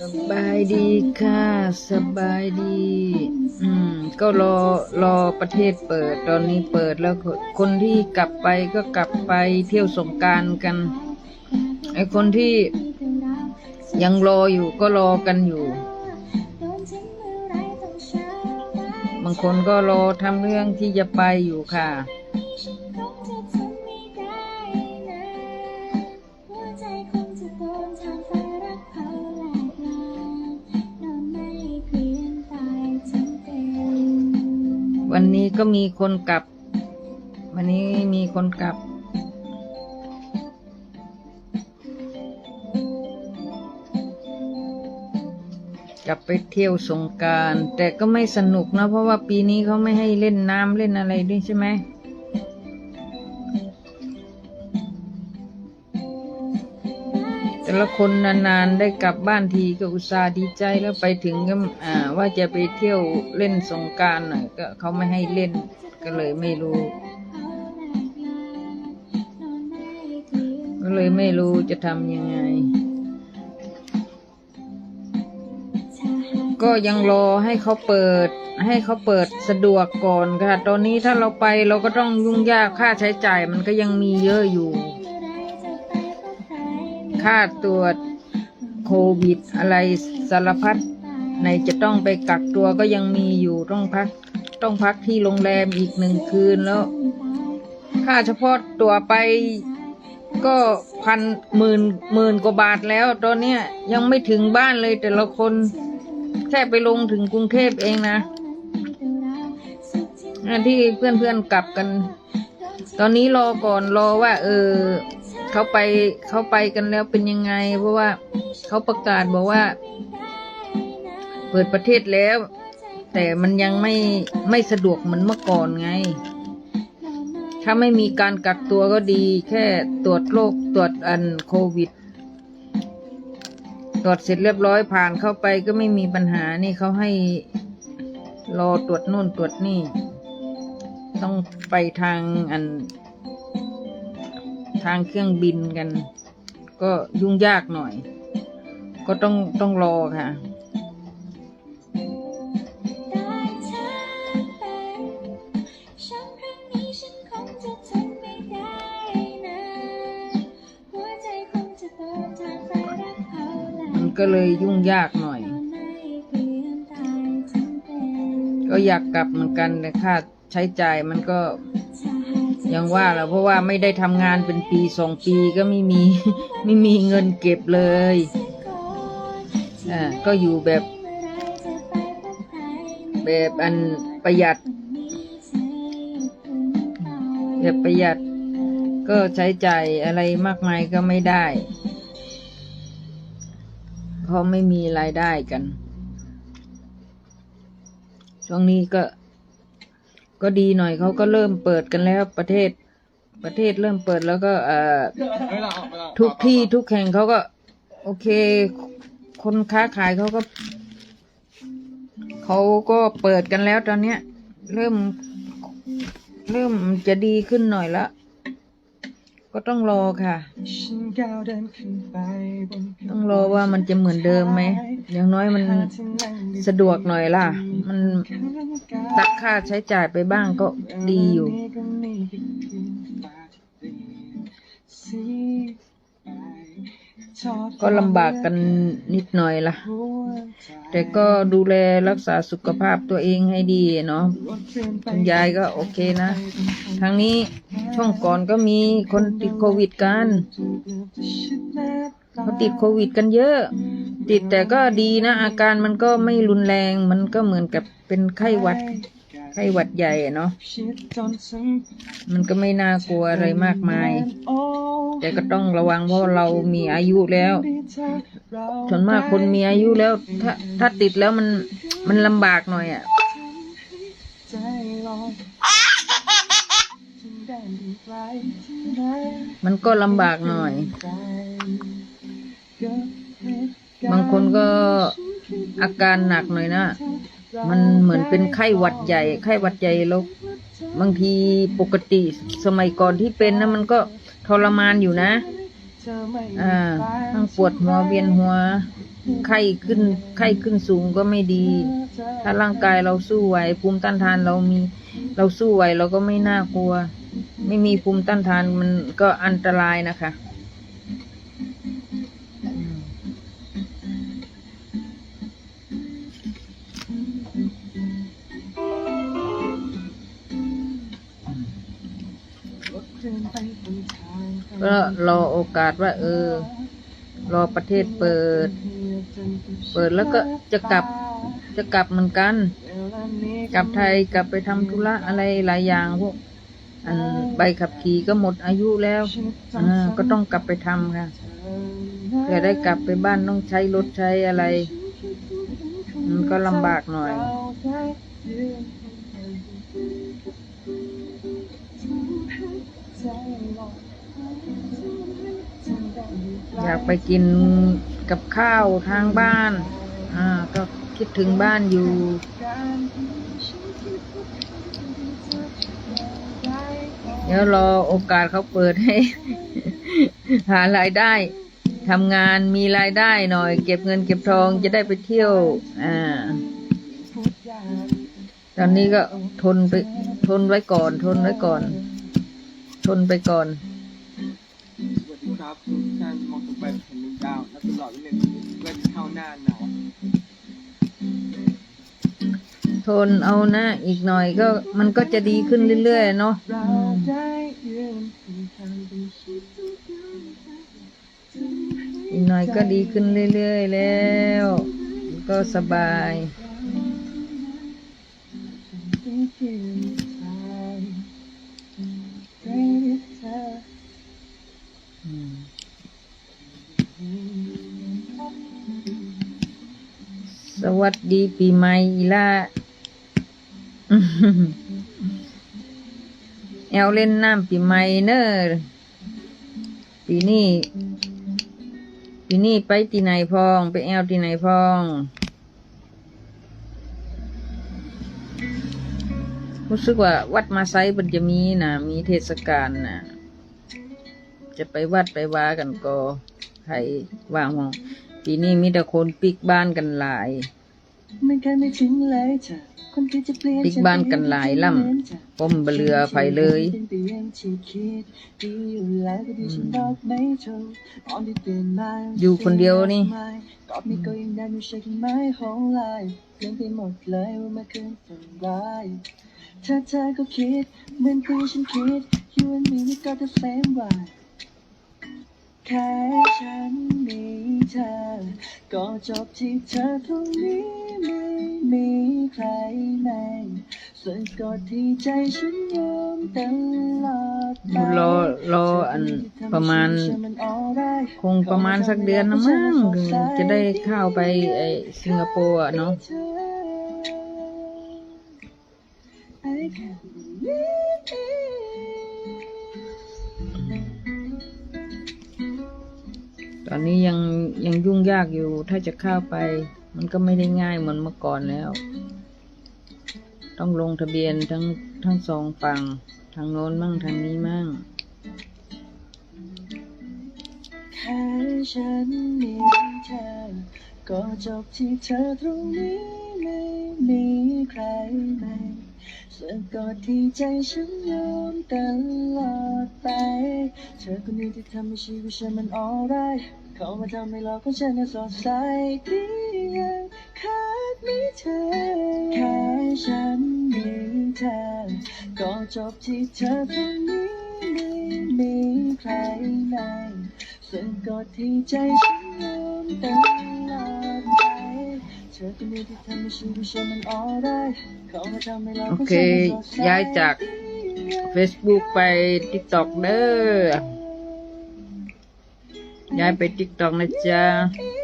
สบายดีค่ะ สบายดี อืม ก็รอรอประเทศเปิด ตอนนี้เปิดแล้วคนที่กลับไปก็กลับไปเที่ยวสงการกันไอคนที่ยังรออยู่ก็รอกันอยู่ บางคนก็รอทำเรื่องที่จะไปอยู่ค่ะ วันนี้ก็มีคนกลับ วันนี้มีคนกลับ กลับไปเที่ยวสงการ แต่ก็ไม่สนุกนะ เพราะว่าปีนี้เขาไม่ให้เล่นน้ำเล่นอะไรด้วยใช่ไหม แต่ละคนนานๆได้กลับบ้านทีก็อุตส่าห์ดีใจแล้วไปถึงก็อ่าว่าจะไปเที่ยวเล่นสงการหน่อยก็เขาไม่ให้เล่นก็เลยไม่รู้ ก็เลยไม่รู้จะทำยังไง ก็ยังรอให้เขาเปิด ให้เขาเปิดสะดวกก่อนค่ะ ตอนนี้ถ้าเราไปเราก็ต้องยุ่งยากค่าใช้จ่ายมันก็ยังมีเยอะอยู่ ค่าตรวจโควิดอะไรสารพัดในจะต้องไปกักตัวก็ยังมีอยู่ต้องพัก ต้องพักที่โรงแรมอีกหนึ่งคืนแล้ว ค่าเฉพาะตัวไปก็พันหมื่นหมื่นกว่าบาทแล้ว ตอนเนี้ยยังไม่ถึงบ้านเลยแต่ละคนแค่ไปลงถึงกรุงเทพเองนะที่เพื่อนๆกลับกัน ตอนนี้รอก่อนรอว่า เออ เขาไปเขาไปกันแล้วเป็นยังไง เพราะว่าเขาประกาศบอกว่า เปิดประเทศแล้ว แต่มันยังไม่ไม่สะดวกเหมือนเมื่อก่อนไง ถ้าไม่มีการกักตัวก็ดี แค่ตรวจโรคตรวจอันโควิด ตรวจเสร็จเรียบร้อยผ่านเข้าไปก็ไม่มีปัญหานี่เขาให้รอตรวจนู่นตรวจนี่ ต้องไปทางอัน ทางเครื่องบินกัน ก็ยุ่งยากหน่อย ก็ต้องต้องรอค่ะมันก็เลยยุ่งยากหน่อย ก็อยากกลับเหมือนกันแต่ค่าใช้จ่ายมันก็ ยังว่าแหละเพราะว่าไม่ได้ทำงานเป็นปีสองปีก็ไม่มี ไม่มีเงินเก็บเลยอ่าก็อยู่แบบ แบบอันประหยัด แบบประหยัด ก็ใช้ใจ่ายอะไรมากมายก็ไม่ได้เพราะไม่มีรายได้กัน ช่วงนี้ก็ ก็ดีหน่อยเขาก็เริ่มเปิดกันแล้วประเทศ ประเทศเริ่มเปิดแล้วก็เอ่อทุกที่ทุกแห่งเขาก็ โอเค คนค้าขายเขาก็เขาก็เปิดกันแล้วตอนเนี้ย เริ่ม เริ่มจะดีขึ้นหน่อยละ ก็ต้องรอค่ะ ต้องรอว่ามันจะเหมือนเดิมไหม อย่างน้อยมันสะดวกหน่อยล่ะ มันตักค่าใช้จ่ายไปบ้างก็ดีอยู่ ก็ลำบากกันนิดหน่อยละแต่ก็ดูแลรักษาสุขภาพตัวเองให้ดีเนาะคุณยายก็โอเคนะ ทางนี้ช่วงก่อนก็มีคนติดโควิดกันเขาติดโควิดกันเยอะ ติดแต่ก็ดีนะ อาการมันก็ไม่รุนแรง มันก็เหมือนกับเป็นไข้หวัด ไข้หวัดใหญ่เนาะมันก็ไม่น่ากลัวอะไรมากมาย แต่ก็ต้องระวังเพราะเรามีอายุแล้วส่วนมากคนมีอายุแล้ว ถ้าถ้าติดแล้วมันมันลำบากหน่อยอะ่ะมันก็ลำบากหน่อย บางคนก็อาการหนักหน่อยนะ มันเหมือนเป็นไข้หวัดใหญ่ ไข้หวัดใหญ่แล้วบางทีปกติสมัยก่อนที่เป็นนะมันก็ทรมานอยู่นะอ่าทั้งปวดหัวเวียนหัว ไข้ขึ้น ไข้ขึ้นสูงก็ไม่ดี ถ้าร่างกายเราสู้ไหวภูมิต้านทานเรามี เราสู้ไหวเราก็ไม่น่ากลัว ไม่มีภูมิต้านทานมันก็อันตรายนะคะ ก็รอโอกาสว่า เออ รอประเทศเปิด เปิดแล้วก็จะกลับจะกลับเหมือนกัน กลับไทยกลับไปทำธุระอะไรหลายอย่างพวกอันใบขับขี่ก็หมดอายุแล้วก็ต้องกลับไปทำค่ะเพื่อได้กลับไปบ้านต้องใช้รถใช้อะไร มันก็ลำบากหน่อย อยากไปกินกับข้าวทางบ้าน อ่า ก็คิดถึงบ้านอยู่ เดี๋ยวรอโอกาสเขาเปิดให้ หารายได้ทำงานมีรายได้หน่อย เก็บเงินเก็บทองจะได้ไปเที่ยว อ่า ตอนนี้ก็ทนไป ทนไว้ก่อน ทนไว้ก่อน ทนไปก่อน สวัสดีครับทุกท่านมองตรงไปเห็นหนึ่งดาวและตลอดเล่นเพื่อเข้าหน้าหนาวทนเอานะ อีกหน่อยก็มันก็จะดีขึ้นเรื่อยๆเนาะเราอืมได้ยืนคุยกันเป็นชีวิตอีกหน่อยก็ดีขึ้นเรื่อยๆแล้ว ก็สบายที่เวัสดีปีใหม่อีล่าอื้อหือแอลเล่นน้ำปีใหม่เนอะปีนี้ปีนี้ไปที่ไหนพอง ไปแอลที่ไหนพองรู้สึกว่าวัดมาไซมันจะมีนะมีเทศกาลนะจะไปวัดไปว่ากันก็ใครว่างมองปีนี้มีแต่คนปิกบ้านกันหลาย ไม่เคยไม่ถึงเลยเธอคนที่จะเปลี่ยนปิกบ้านกันหลายล่ำผมเบลือไฟเลยอยู่คนเดียวนี่ก็มีก็ยังได้ไม่ใช่แค่ไม้ของลายเปลี่ยนไปหมดเลยว่ามาคืนฝันร้ายถ้าเธอก็คิดเหมือนที่ฉันคิด you and me we got the same vibe แค่ฉันมีเธอ ก็จบที่เธอตรงนี้ไม่มีใครในส่วนกอดที่ใจฉันยอมตลอดไปรอรออันประมาณ คงประมาณสักเดือนนะมั้งถึงจะได้เข้าไปไอสิงคโปร์อะเนาะ I ตอนนี้ยังยังยุ่งยากอยู่ ถ้าจะเข้าไป มันก็ไม่ได้ง่ายเหมือนเมื่อก่อนแล้ว ต้องลงทะเบียนทั้งทั้งสองฝั่งทางโน้นมั่งทางนี้มั่งแค่ฉันมีเธอก็จบที่เธอตรงนี้ไม่มีใครในส่วนกอดที่ใจฉันยอมตลอดไป เธอคนนี้ที่ทำให้ชีวิตฉันมัน alright เขามาทำให้โลกของฉันนั้นสดใสดียังขาดมีเธอแค่ฉันมีเธอ ก็จบที่เธอตรงนี้ไม่มีใครในส่วนกอดที่ใจฉันยอมตลอดไปเธอคนนี้ที่ทำให้ชีวิตฉันมัน alright เขามาทำให้โลกโอของเคฉันนั้นสดใสย้ายจาก Facebook ไป TikTok เด้อ ย้ายไป TikTok นะจ๊ะดี